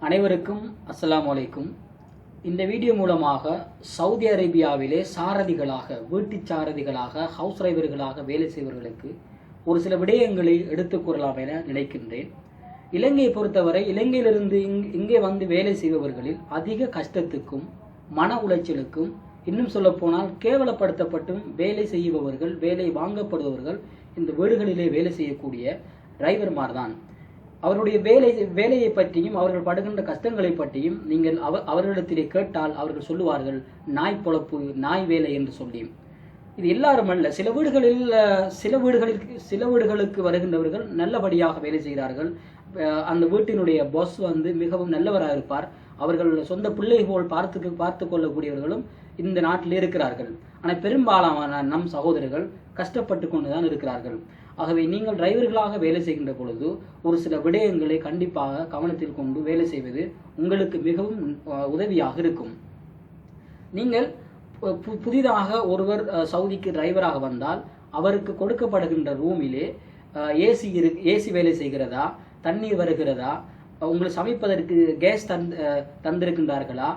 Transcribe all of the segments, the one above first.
அனைவருக்கும் அஸ்லாம் வலைக்கும் இந்த வீடியோ மூலமாக சவுதி அரேபியாவிலே சாரதிகளாக வீட்டுச் சாரதிகளாக ஹவுஸ் டிரைவர்களாக வேலை செய்பவர்களுக்கு ஒரு சில விடயங்களை எடுத்துக் கூறலாம் என நினைக்கின்றேன். இலங்கையை பொறுத்தவரை இலங்கையிலிருந்து இங்கே வந்து வேலை செய்பவர்களில் அதிக கஷ்டத்துக்கும் மன உளைச்சலுக்கும் இன்னும் சொல்லப்போனால் கேவலப்படுத்தப்பட்டும் வேலை செய்பவர்கள் வேலை வாங்கப்படுபவர்கள் இந்த வீடுகளிலே வேலை செய்யக்கூடிய டிரைவர்மார் தான் அவருடைய வேலை வேலையை பற்றியும் அவர்கள் படுகின்ற கஷ்டங்களை பற்றியும் நீங்கள் அவ அவர்களிடத்திலே கேட்டால் அவர்கள் சொல்லுவார்கள் நாய் பொழப்பு நாய் வேலை என்று சொல்லி. இது எல்லாரும் அல்ல. சில வீடுகளில் சில வீடுகளிற்கு சில வீடுகளுக்கு வருகின்றவர்கள் நல்லபடியாக வேலை செய்கிறார்கள். அஹ், அந்த வீட்டினுடைய பாஸ் வந்து மிகவும் நல்லவராக இருப்பார். அவர்கள் சொந்த பிள்ளை போல் பார்த்து பார்த்து கொள்ளக்கூடியவர்களும் இந்த நாட்டில் இருக்கிறார்கள். ஆனால் பெரும்பாலான நம் சகோதரர்கள் கஷ்டப்பட்டு கொண்டுதான் இருக்கிறார்கள். ஆகவே நீங்கள் டிரைவர்களாக வேலை செய்கின்ற பொழுது ஒரு சில விடயங்களை கண்டிப்பாக கவனத்தில் கொண்டு வேலை செய்வது உங்களுக்கு மிகவும் உதவியாக இருக்கும். நீங்கள் பு- புதிதாக ஒருவர் சவுதிக்கு டிரைவராக வந்தால் அவருக்கு கொடுக்கப்படுகின்ற ரூமிலே ஏசி இரு ஏசி வேலை செய்கிறதா தண்ணீர் வருகிறதா அஹ், உங்களுக்கு சமைப்பதற்கு கேஸ் தந் தந்திருக்கின்றார்களா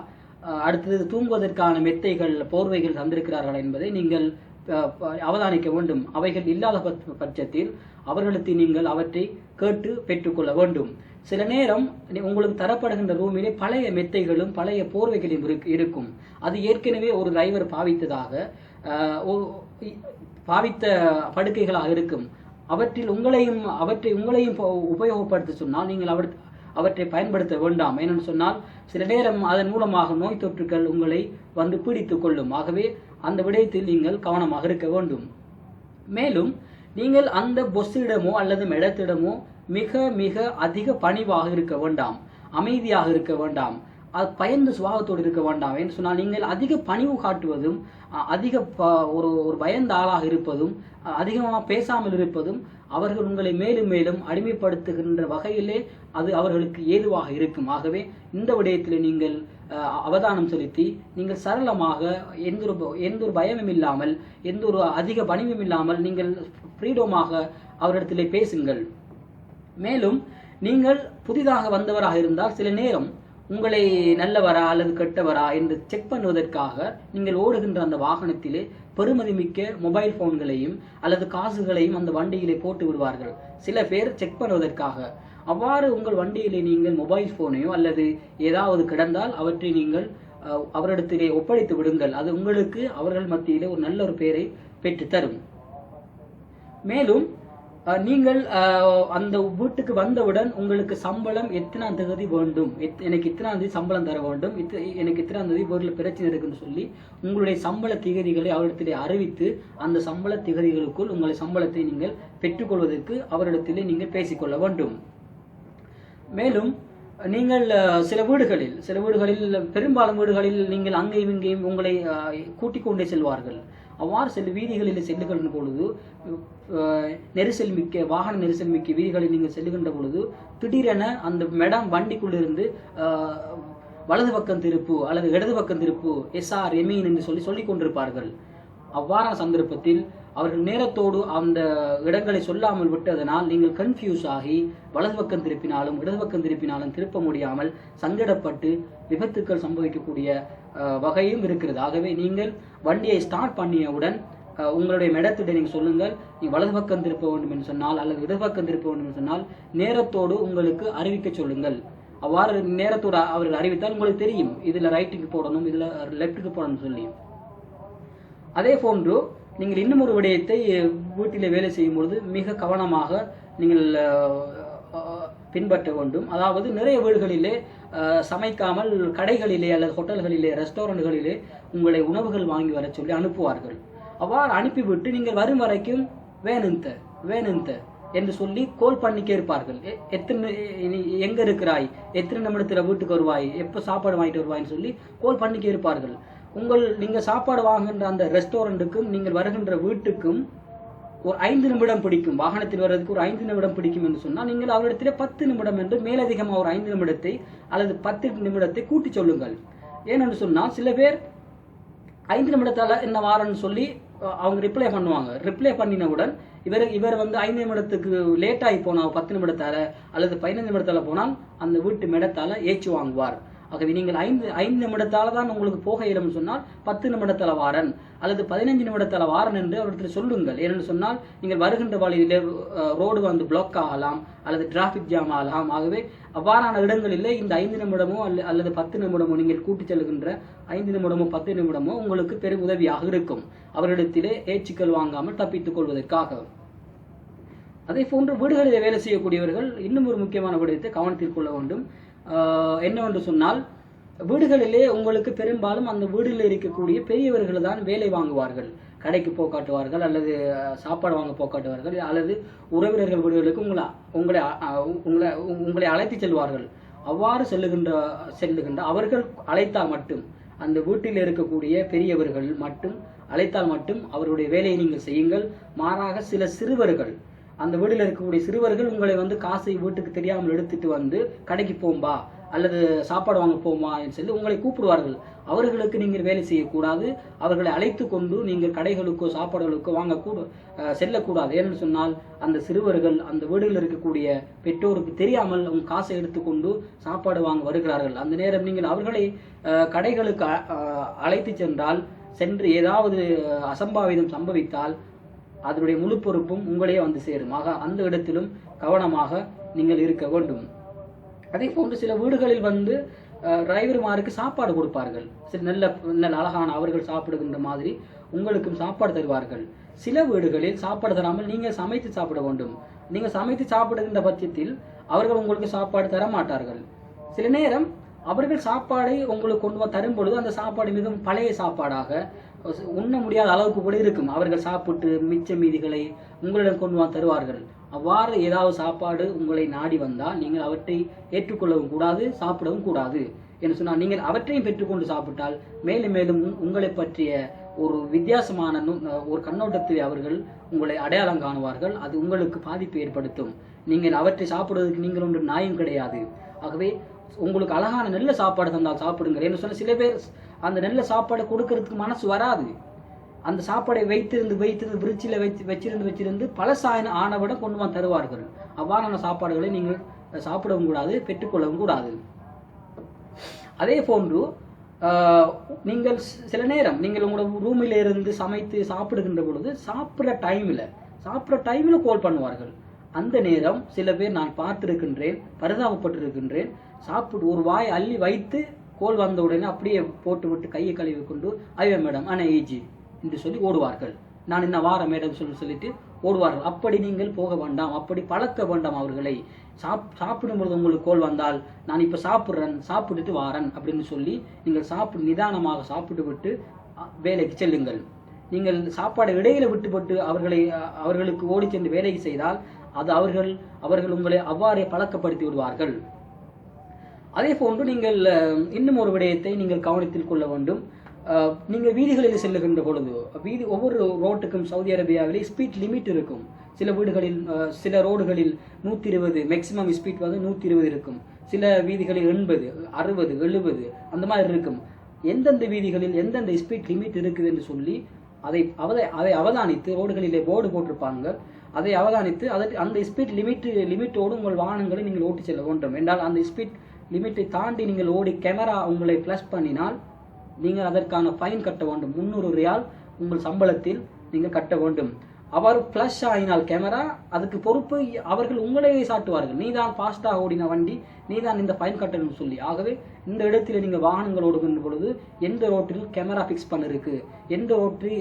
அடுத்தது தூங்குவதற்கான மெத்தைகள் போர்வைகள் தந்திருக்கிறார்களா என்பதை நீங்கள் அவதானிக்க வேண்டும். அவைகள் இல்லாத பட்சத்தில் அவர்களுக்கு நீங்கள் அவற்றை கேட்டு பெற்றுக்கொள்ள வேண்டும். சில நேரம் உங்களுக்கு தரப்படுகின்ற ரூமிலே பழைய மெத்தைகளும் பழைய போர்வைகளும் இருக்கும். அது ஏற்கனவே ஒரு டிரைவர் பாவித்ததாக பாவித்த படுக்கைகளாக இருக்கும். அவற்றில் உங்களையும் அவற்றை உங்களையும் உபயோகப்படுத்த சொன்னால் நீங்கள் அவர் அவற்றை பயன்படுத்த வேண்டாம். ஏனென்று சொன்னால் சில நேரம் அதன் மூலமாக நோய் தொற்றுக்கள் உங்களை வந்து பீடித்துக் கொள்ளும். ஆகவே அந்த விடயத்தில் நீங்கள் கவனமாக இருக்க வேண்டும். மேலும் நீங்கள் அந்த பொஸ்ஸிடமோ அல்லது மெடத்திடமோ மிக மிக அதிக பணிவாக இருக்க வேண்டாம். அமைதியாக இருக்க வேண்டாம். அது பயந்து சுபாவத்தோடு இருக்க வேண்டாம். என்று சொன்னால் நீங்கள் அதிக பணிவு காட்டுவதும் அதிக ப- ஒரு ஒரு பயந்த ஆளாக இருப்பதும் அதிகமாக பேசாமல் இருப்பதும் அவர்கள் உங்களை மேலும் மேலும் அடிமைப்படுத்துகின்ற வகையிலே அது அவர்களுக்கு ஏதுவாக இருக்கும். ஆகவே இந்த விடயத்தில் நீங்கள் அவதானம் செலுத்தி நீங்கள் சரளமாக எந்த ஒரு எந்த ஒரு பயமும் இல்லாமல் எந்த ஒரு அதிக பணிவும் இல்லாமல் நீங்கள் ஃப்ரீடமாக அவரிடத்திலே பேசுங்கள். மேலும் நீங்கள் புதிதாக வந்தவராக இருந்தால் சில நேரம் உங்களை நல்லவரா அல்லது கெட்டவரா என்று செக் பண்ணுவதற்காக நீங்கள் ஓடுகின்ற அந்த வாகனத்திலே பெருமதிமிக்க மொபைல் போன்களையும் அல்லது காசுகளையும் அந்த வண்டியிலே போட்டு விடுவார்கள். சில பேர் செக் பண்ணுவதற்காக. அவ்வாறு உங்கள் வண்டியிலே நீங்கள் மொபைல் போனையோ அல்லது ஏதாவது கிடந்தால் அவற்றை நீங்கள் அவரிடத்திலே ஒப்படைத்து விடுங்கள். அது உங்களுக்கு அவர்கள் மத்தியிலே ஒரு நல்ல ஒரு பெயரை பெற்று தரும் மேலும் நீங்கள் அந்த வீட்டுக்கு வந்தவுடன் உங்களுக்கு சம்பளம் எத்தனாம் தேதி வேண்டும்? எத்- எனக்கு இத்தனாம் தேதி சம்பளம் தர வேண்டும்? இத்த- எனக்கு இத்தனாம் தேதி பொருள் பிரச்சனை இருக்குன்னு சொல்லி உங்களுடைய சம்பள திகதிகளை அவரிடத்திலே அறிவித்து அந்த சம்பள திகதிகளுக்குள் உங்கள் சம்பளத்தை நீங்கள் பெற்றுக்கொள்வதற்கு அவரிடத்திலே நீங்கள் பேசிக்கொள்ள வேண்டும். மேலும் நீங்கள் சில வீடுகளில் சில வீடுகளில் பெரும்பாலும் வீடுகளில் நீங்கள் அங்கேயும் இங்கேயும் உங்களை கூட்டிக் கொண்டே செல்வார்கள். அவ்வாறு செல் வீதிகளில் செல்லுகின்ற பொழுது நெரிசல் மிக்க வாகன நெரிசல் மிக்க வீதிகளில் நீங்கள் செல்லுகின்ற பொழுது திடீரென அந்த மேடம் வண்டிக்குள்ளிருந்து வலது பக்கம் திருப்பு அல்லது இடது பக்கம் திருப்பு எஸ்ஆர் எமீன் என்று சொல்லி சொல்லிக் கொண்டிருப்பார்கள். அவ்வாறான சந்தர்ப்பத்தில் அவர்கள் நேரத்தோடு அந்த இடங்களை சொல்லாமல் விட்டதனால் நீங்கள் கன்ஃபியூஸ் ஆகி வலது பக்கம் திருப்பினாலும் இடது பக்கம் திருப்பினாலும் திருப்ப முடியாமல் சங்கடப்பட்டு விபத்துக்கள் சம்பவிக்கக்கூடிய வகையும் இருக்கிறது. ஆகவே நீங்கள் வண்டியை ஸ்டார்ட் பண்ணியவுடன் உங்களுடைய மெடத்திட்ட நீங்கள் சொல்லுங்கள். நீ வலது பக்கம் திருப்ப வேண்டும் என்று சொன்னால் அல்லது இடது பக்கம் திருப்ப வேண்டும் என்று சொன்னால் நேரத்தோடு உங்களுக்கு அறிவிக்க சொல்லுங்கள். அவ்வாறு நேரத்தோடு அவர்கள் அறிவித்தால் உங்களுக்கு தெரியும். இதில் ரைட்டுக்கு போடணும் இதில் லெஃப்ட்டுக்கு போடணும்னு சொல்லி. அதே போன்று நீங்கள் இன்னும் ஒரு விடயத்தை வீட்டில் வேலை செய்யும் பொழுது மிக கவனமாக நீங்கள் பின்பற்ற வேண்டும். அதாவது நிறைய வீடுகளிலே சமைக்காமல் கடைகளிலே அல்லது ஹோட்டல்களிலே ரெஸ்டாரண்ட்களிலே உங்களை உணவுகள் வாங்கி வர சொல்லி அனுப்புவார்கள். அவ்வாறு அனுப்பிவிட்டு நீங்கள் வரும் வரைக்கும் வேணுந்த வேணுந்த என்று சொல்லி கோல் பண்ணி கேட்பார்கள். எத்தனை எங்க இருக்கிறாய்? எத்தனை நிமிடத்தில் வீட்டுக்கு வருவாய்? எப்போ சாப்பாடு வாங்கிட்டு வருவாய்ன்னு சொல்லி கோல் பண்ணி கேட்பார்கள். உங்கள் நீங்கள் சாப்பாடு வாங்குகின்ற அந்த ரெஸ்டாரண்ட்டுக்கும் நீங்கள் வருகின்ற வீட்டுக்கும் ஒரு ஐந்து நிமிடம் பிடிக்கும். வாகனத்தில் வர்றதுக்கு ஒரு ஐந்து நிமிடம் பிடிக்கும் என்று சொன்னால் நீங்கள் அவரிடத்திலே பத்து நிமிடம் என்று மேலதிகமாக ஒரு ஐந்து நிமிடத்தை அல்லது பத்து நிமிடத்தை கூட்டி சொல்லுங்கள். ஏனென்று சொன்னால் சில பேர் ஐந்து நிமிடத்தால் என்ன வாரன்னு சொல்லி அவங்க ரிப்ளை பண்ணுவாங்க. ரிப்ளை பண்ணினவுடன் இவர் இவர் வந்து ஐந்து நிமிடத்துக்கு லேட் ஆகி போனால் பத்து நிமிடத்தால் அல்லது பதினைந்து நிமிடத்தால போனால் அந்த வீட்டு மிடத்தால் ஏச்சு வாங்குவார். ஆகவே நீங்கள் ஐந்து ஐந்து நிமிடத்தால தான் உங்களுக்கு போக இயலும் சொன்னால் பத்து நிமிடத்தில் வாரன் அல்லது பதினைஞ்சு நிமிடத்தில் வாரன் என்று அவர்கிட்ட சொல்லுங்கள். ஏனென்று சொன்னால் நீங்கள் வருகின்ற வழியிலே ரோடு வந்து பிளாக் ஆகலாம் அல்லது டிராஃபிக் ஜாம் ஆகலாம். ஆகவே அவ்வாறான இடங்களிலே இந்த ஐந்து நிமிடமோ அல்ல அல்லது பத்து நிமிடமோ நீங்கள் கூட்டிச் செல்கின்ற ஐந்து நிமிடமோ பத்து நிமிடமோ உங்களுக்கு பெரும் உதவியாக இருக்கும். அவரிடத்திலே ஏச்சுக்கள் வாங்காமல் தப்பித்துக் கொள்வதற்காக. அதே போன்று வீடுகளில் வேலை செய்யக்கூடியவர்கள் இன்னும் ஒரு முக்கியமான விடயத்தை கவனத்தில் கொள்ள வேண்டும். என்னவென்று சொன்னால் வீடுகளிலே உங்களுக்கு பெரும்பாலும் அந்த வீடுகளில் இருக்கக்கூடிய பெரியவர்கள் தான் வேலை வாங்குவார்கள். கடைக்கு போக்காட்டுவார்கள் அல்லது சாப்பாடு வாங்க போக்காட்டுவார்கள் அல்லது உறவினர்கள் வீடுகளுக்கு உங்களை உங்களை உங்களை உங்களை அழைத்து செல்வார்கள். அவ்வாறு செல்லுகின்ற செல்லுகின்ற அவர்கள் அழைத்தால் மட்டும் அந்த வீட்டில் இருக்கக்கூடிய பெரியவர்கள் மட்டும் அழைத்தால் மட்டும் அவருடைய வேலையை நீங்கள் செய்யுங்கள். மாறாக சில சிறுவர்கள் அந்த வீட்டில் இருக்கக்கூடிய சிறுவர்கள் உங்களை வந்து காசை வீட்டுக்கு தெரியாமல் எடுத்துட்டு வந்து கடைக்கு போம்பா அல்லது சாப்பாடு வாங்க போமா என்று சொல்லி உங்களை கூப்பிடுவார்கள். அவர்களுக்கு நீங்கள் வேலை செய்யக்கூடாது. அவர்களை அழைத்து கொண்டு நீங்கள் கடைகளுக்கோ சாப்பாடுகளுக்கோ வாங்கக்கூட செல்லக்கூடாது. ஏன்னு சொன்னால் அந்த சிறுவர்கள் அந்த வீடுகளில் இருக்கக்கூடிய பெற்றோருக்கு தெரியாமல் அவங்க காசை எடுத்துக்கொண்டு சாப்பாடு வாங்க வருகிறார்கள். அந்த நேரம் நீங்கள் அவர்களை கடைகளுக்கு அ- அழைத்து சென்றால் சென்று ஏதாவது அசம்பாவிதம் சம்பவித்தால் அதனுடைய முழு பொறுப்பும் உங்களையே வந்து சேரும். ஆக அந்த இடத்திலும் கவனமாக நீங்கள் இருக்க வேண்டும். அதே போன்று சில வீடுகளில் வந்து டிரைவர்மாருக்கு சாப்பாடு கொடுப்பார்கள். சில நல்ல நல்ல அழகான அவர்கள் சாப்பிடுகின்ற மாதிரி உங்களுக்கும் சாப்பாடு தருவார்கள். சில வீடுகளில் சாப்பாடு தராமல் நீங்கள் சமைத்து சாப்பிட வேண்டும். நீங்கள் சமைத்து சாப்பிடுகின்ற பட்சத்தில் அவர்கள் உங்களுக்கு சாப்பாடு தர மாட்டார்கள் சில நேரம் அவர்கள் சாப்பாடை உங்களுக்கு கொண்டு தரும் பொழுது அந்த சாப்பாடு மிகவும் பழைய சாப்பாடாக உண்ண முடியாத அளவுக்கு கூட இருக்கும். அவர்கள் சாப்பிட்டு மிச்ச மீதிகளை உங்களிடம் கொண்டு வந்து தருவார்கள். அவ்வாறு ஏதாவது சாப்பாடு உங்களை நாடி வந்தால் நீங்கள் அவற்றை ஏற்றுக்கொள்ளவும் கூடாது சாப்பிடவும் கூடாது என்று சொன்னால் நீங்கள் அவற்றையும் பெற்றுக்கொண்டு சாப்பிட்டால் மேலும் மேலும் உங்களை பற்றிய ஒரு வித்தியாசமான ஒரு கண்ணோட்டத்தில் அவர்கள் உங்களை அடையாளம் காணுவார்கள். அது உங்களுக்கு பாதிப்பு ஏற்படுத்தும். நீங்கள் அவற்றை சாப்பிடுவதற்கு நீங்கள் ஒன்று நியாயம் கிடையாது. ஆகவே உங்களுக்கு அழகான நல்ல சாப்பாடு தந்தால் சாப்பிடுங்க என்ன சொன்ன சில பேர் அந்த நல்ல சாப்பாடு கொடுக்கறதுக்கு மனசு வராது. அந்த சாப்பாடை வைத்திருந்து வைத்திருந்து பிரிட்ஜில் வைத்து வச்சிருந்து வச்சிருந்து பழசாயன ஆனவிட கொண்டு வந்து தருவார்கள். அவ்வாறான சாப்பாடுகளை நீங்கள் சாப்பிடவும் கூடாது பெற்றுக்கொள்ளவும் கூடாது. அதே போன்று நீங்கள் சில நேரம் நீங்கள் உங்களோட ரூமில் இருந்து சமைத்து சாப்பிடுகின்ற பொழுது சாப்பிட்ற டைமில் சாப்பிட்ற டைமில் கோல் பண்ணுவார்கள். அந்த நேரம் சில பேர் நான் பார்த்திருக்கின்றேன் பரிதாபப்பட்டிருக்கின்றேன். சாப்பிட்டு ஒரு வாய் அள்ளி வைத்து கோல் வந்த உடனே அப்படியே போட்டு விட்டு கையை கழுவி கொண்டு ஐயா மேடம் அண்ணா ஏஜி என்று சொல்லி ஓடுவார்கள். நான் என்ன வார மேடம் சொல்லி சொல்லிட்டு ஓடுவார்கள். அப்படி நீங்கள் போக வேண்டாம் அப்படி பழக்க வேண்டாம் அவர்களை. சாப் சாப்பிடும்பொழுது உங்களுக்கு கோல் வந்தால் நான் இப்போ சாப்பிட்றேன் சாப்பிட்டுட்டு வாரேன் அப்படின்னு சொல்லி நீங்கள் சாப்பிடு நிதானமாக சாப்பிட்டு விட்டு வேலைக்கு செல்லுங்கள். நீங்கள் சாப்பாடு இடையில விட்டுப்பட்டு அவர்களை அவர்களுக்கு ஓடி சென்று வேலைக்கு செய்தால் அது அவர்கள் அவர்கள் உங்களை அவ்வாறே பழக்கப்படுத்தி விடுவார்கள். அதே போன்று நீங்கள் இன்னும் ஒரு விடயத்தை நீங்கள் கவனத்தில் கொள்ள வேண்டும். அஹ், நீங்கள் வீதிகளில் செல்லுகின்ற பொழுது வீதி ஒவ்வொரு ரோட்டுக்கும் சவுதி அரேபியாவிலே ஸ்பீட் லிமிட் இருக்கும். சில வீடுகளில் அஹ், சில ரோடுகளில் நூற்றி இருபது மேக்சிமம் ஸ்பீட் வந்து நூற்றி இருபது இருக்கும். சில வீதிகளில் எண்பது அறுபது எழுபது அந்த மாதிரி இருக்கும். எந்தெந்த வீதிகளில் எந்தெந்த ஸ்பீட் லிமிட் இருக்குது என்று சொல்லி அதை அவதை அதை அவதானித்து ரோடுகளிலே போர்டு போட்டிருப்பாங்க. அதை அவதானித்து அதற்கு அந்த ஸ்பீட் லிமிட் லிமிட்டோடு உங்கள் வாகனங்களை நீங்கள் ஓட்டி செல்ல வேண்டும். என்றால் அந்த ஸ்பீட் லிமிட்டை தாண்டி நீங்கள் ஓடி கேமரா உங்களை ஃப்ளஷ் பண்ணினால் நீங்கள் அதற்கான ஃபைன் கட்ட வேண்டும். முந்நூறு ரியால் உங்கள் சம்பளத்தில் நீங்கள் கட்ட வேண்டும். அவர் ஃப்ளஷ் ஆகினால் கேமரா அதுக்கு பொறுப்பு அவர்கள் உங்களையே சாட்டுவார்கள். நீதான் ஃபாஸ்ட்டாக ஓடின வண்டி நீதான் இந்த ஃபைன் கட்டணும்னு சொல்லி. ஆகவே இந்த இடத்தில் நீங்கள் வாகனங்கள் ஓடுகின்ற பொழுது எந்த ரோட்டில் கேமரா ஃபிக்ஸ் பண்ணிருக்கு. எந்த ரோட்டில்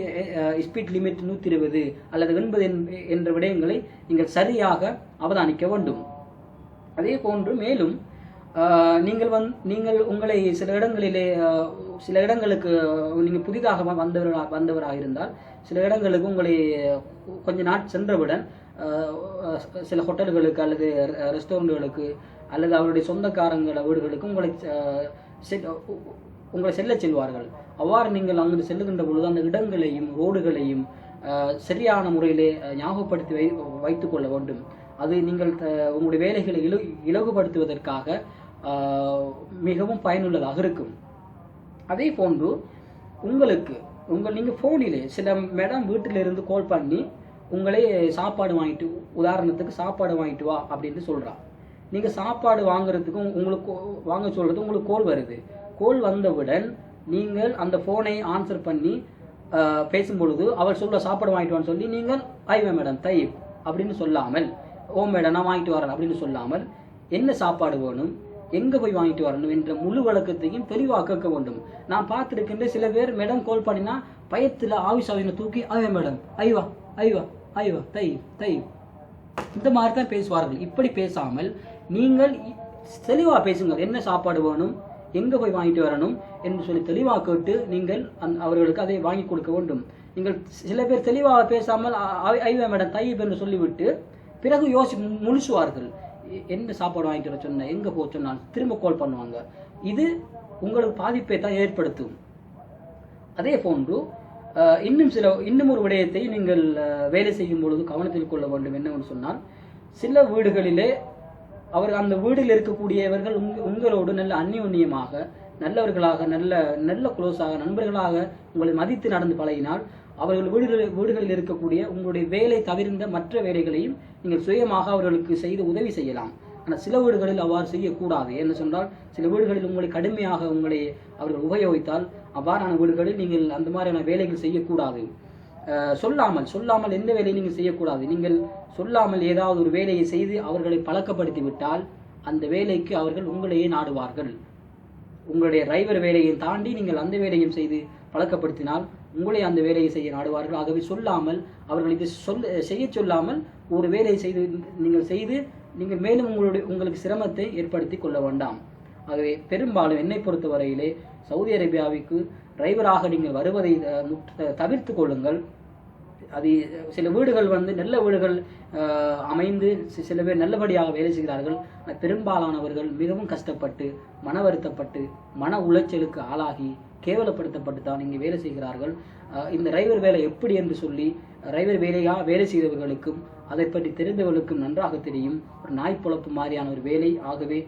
ஸ்பீட் லிமிட் நூற்றி இருபது அல்லது எண்பது என்ற விடயங்களை நீங்கள் சரியாக அவதானிக்க வேண்டும். அதே போன்று மேலும் நீங்கள் வந் நீங்கள் உங்களை சில இடங்களிலே சில இடங்களுக்கு நீங்கள் புதிதாக வந்தவராக வந்தவராக இருந்தால் சில இடங்களுக்கு உங்களை கொஞ்ச நாட் சென்றவுடன் சில ஹோட்டல்களுக்கு அல்லது ரெஸ்டாரண்ட்டுகளுக்கு அல்லது அவருடைய சொந்தக்காரங்கள வீடுகளுக்கு உங்களை உங்களை செல்ல செல்வார்கள். அவ்வாறு நீங்கள் அங்கு செல்லுகின்ற பொழுது அந்த இடங்களையும் ரோடுகளையும் சரியான முறையிலே ஞாபகப்படுத்தி வை வைத்துக் கொள்ள வேண்டும். அது நீங்கள் த- உங்களுடைய வேலைகளை இலகு இலகுபடுத்துவதற்காக மிகவும் பயனுள்ளதாக இருக்கும். அதே போன்று உங்களுக்கு உங்கள் நீங்கள் ஃபோனிலே சில மேடம் வீட்டிலிருந்து கால் பண்ணி உங்களே சாப்பாடு வாங்கிட்டு உதாரணத்துக்கு சாப்பாடு வாங்கிட்டு வா அப்படின்னு சொல்கிறாள் நீங்கள் சாப்பாடு வாங்குறதுக்கும் உங்களுக்கு வாங்க சொல்கிறது உங்களுக்கு கோல் வருது. கோல் வந்தவுடன் நீங்கள் அந்த ஃபோனை ஆன்சர் பண்ணி பேசும்பொழுது அவர் சொல்ல சாப்பாடு வாங்கிட்டு வான்னு சொல்லி நீங்கள் ஐவே மேடம் தை அப்படின்னு சொல்லாமல் ஓ மேடம் நான் வாங்கிட்டு வரேன் அப்படின்னு சொல்லாமல் என்ன சாப்பாடு வேணும்? எங்கே போய் வாங்கிட்டு வரணும்? என்ற முழு வழக்கத்தையும் தெளிவாக கேட்க வேண்டும். நான் பார்த்துருக்கின்ற சில பேர் மேடம் கால் பண்ணினா பயத்தில் ஆவிசாவினை தூக்கி ஐவே மேடம் ஐவா ஐவா ஐவா தை தை இந்த மாதிரி தான் பேசுவார்கள். இப்படி பேசாமல் நீங்கள் தெளிவாக பேசுங்கள். என்ன சாப்பாடு வேணும்? எங்கே போய் வாங்கிட்டு வரணும் என்று சொல்லி தெளிவாக கேட்டு நீங்கள் அந் அவர்களுக்கு அதை வாங்கி கொடுக்க வேண்டும். நீங்கள் சில பேர் தெளிவாக பேசாமல் "அ- மேடம் தையப் என்று சொல்லிவிட்டு பிறகு யோசி முழுசுவார்கள் என்ன சாப்பாடு வாங்கிட்டு வர சொன்ன எங்கே போக சொன்னால் திரும்ப கால் பண்ணுவாங்க. இது உங்களுக்கு பாதிப்பை தான் ஏற்படுத்தும். அதே போன்று இன்னும் சில இன்னும் ஒரு விடயத்தை நீங்கள் வேலை செய்யும் பொழுது கவனத்தில் கொள்ள வேண்டும் என்னவென்று சொன்னால் சில வீடுகளிலே அவர் அந்த வீடில் இருக்கக்கூடியவர்கள் உங்க உங்களோடு நல்ல அந்யோன்யமாக நல்லவர்களாக நல்ல நல்ல குளோஸாக நண்பர்களாக உங்களை மதித்து நடந்து பழகினால் அவர்கள் வீடுகளில் வீடுகளில் இருக்கக்கூடிய உங்களுடைய வேலை தவிர்ந்த மற்ற வேலைகளையும் நீங்கள் சுயமாக அவர்களுக்கு செய்து உதவி செய்யலாம். ஆனால் சில வீடுகளில் அவ்வாறு செய்யக்கூடாது. என்ன சொன்னால் சில வீடுகளில் உங்களை கடுமையாக உங்களை அவர்கள் உபயோகித்தால் அவ்வாறான வீடுகளில் நீங்கள் அந்த மாதிரியான வேலைகள் செய்யக்கூடாது. சொல்லாமல் சொல்லாமல் எந்த வேலையும் நீங்கள் செய்யக்கூடாது. நீங்கள் சொல்லாமல் ஏதாவது ஒரு வேலையை செய்து அவர்களை பழக்கப்படுத்தி விட்டால் அந்த வேலைக்கு அவர்கள் உங்களையே நாடுவார்கள். உங்களுடைய டிரைவர் வேலையை தாண்டி நீங்கள் அந்த வேலையும் செய்து பழக்கப்படுத்தினால் உங்களே அந்த வேலையை செய்ய நாடுவார்கள். ஆகவே சொல்லாமல் அவர்கள் இது சொல்ல செய்ய சொல்லாமல் ஒரு வேலையை செய்து நீங்கள் செய்து நீங்கள் மேலும் உங்களுடைய உங்களுக்கு சிரமத்தை ஏற்படுத்தி கொள்ள வேண்டாம். ஆகவே பெரும்பாலும் என்னை பொறுத்தவரையிலே சவுதி அரேபியாவுக்கு டிரைவராக நீங்கள் வருவதை முற்ற- தவிர்த்து கொள்ளுங்கள். அது சில வீடுகள் வந்து நல்ல வீடுகள் அமைந்து சில பேர் நல்லபடியாக வேலை செய்கிறார்கள். பெரும்பாலானவர்கள் மிகவும் கஷ்டப்பட்டு மன வருத்தப்பட்டு மன உளைச்சலுக்கு ஆளாகி கேவலப்படுத்தப்பட்டு தான் இங்கே வேலை செய்கிறார்கள். இந்த டிரைவர் வேலை எப்படி என்று சொல்லி டிரைவர் வேலையாக வேலை செய்தவர்களுக்கும் அதை பற்றி தெரிந்தவர்களுக்கும் நன்றாக தெரியும். ஒரு நாய் பொழப்பு மாதிரியான ஒரு வேலை. ஆகவே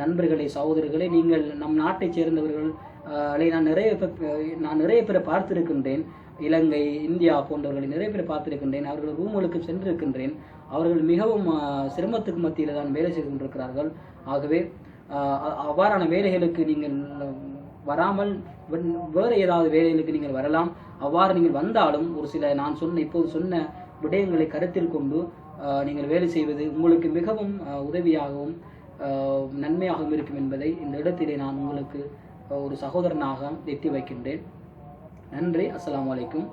நண்பர்களே சகோதரர்களே நீங்கள் நம் நாட்டை சேர்ந்தவர்கள் நான் நிறைய நான் நிறைய பேரை பார்த்திருக்கின்றேன். இலங்கை இந்தியா போன்றவர்களை நிறைய பேர் பார்த்திருக்கின்றேன். அவர்கள் ரூம்களுக்கு சென்றிருக்கின்றேன். அவர்கள் மிகவும் சிரமத்துக்கு மத்தியில் தான் வேலை செய்து கொண்டிருக்கிறார்கள். ஆகவே அவ்வாறான வேலைகளுக்கு நீங்கள் வராமல் வேறு ஏதாவது வேலைகளுக்கு நீங்கள் வரலாம். அவ்வாறு நீங்கள் வந்தாலும் ஒரு சில நான் சொன்ன இப்போது சொன்ன விடயங்களை கருத்தில் கொண்டு நீங்கள் வேலை செய்வது உங்களுக்கு மிகவும் உதவியாகவும் நன்மையாகவும் இருக்கும் என்பதை இந்த இடத்திலே நான் உங்களுக்கு ஒரு சகோதரனாக எட்டி வைக்கின்றேன். நன்றி. அஸ்லாம் அலைக்கும்.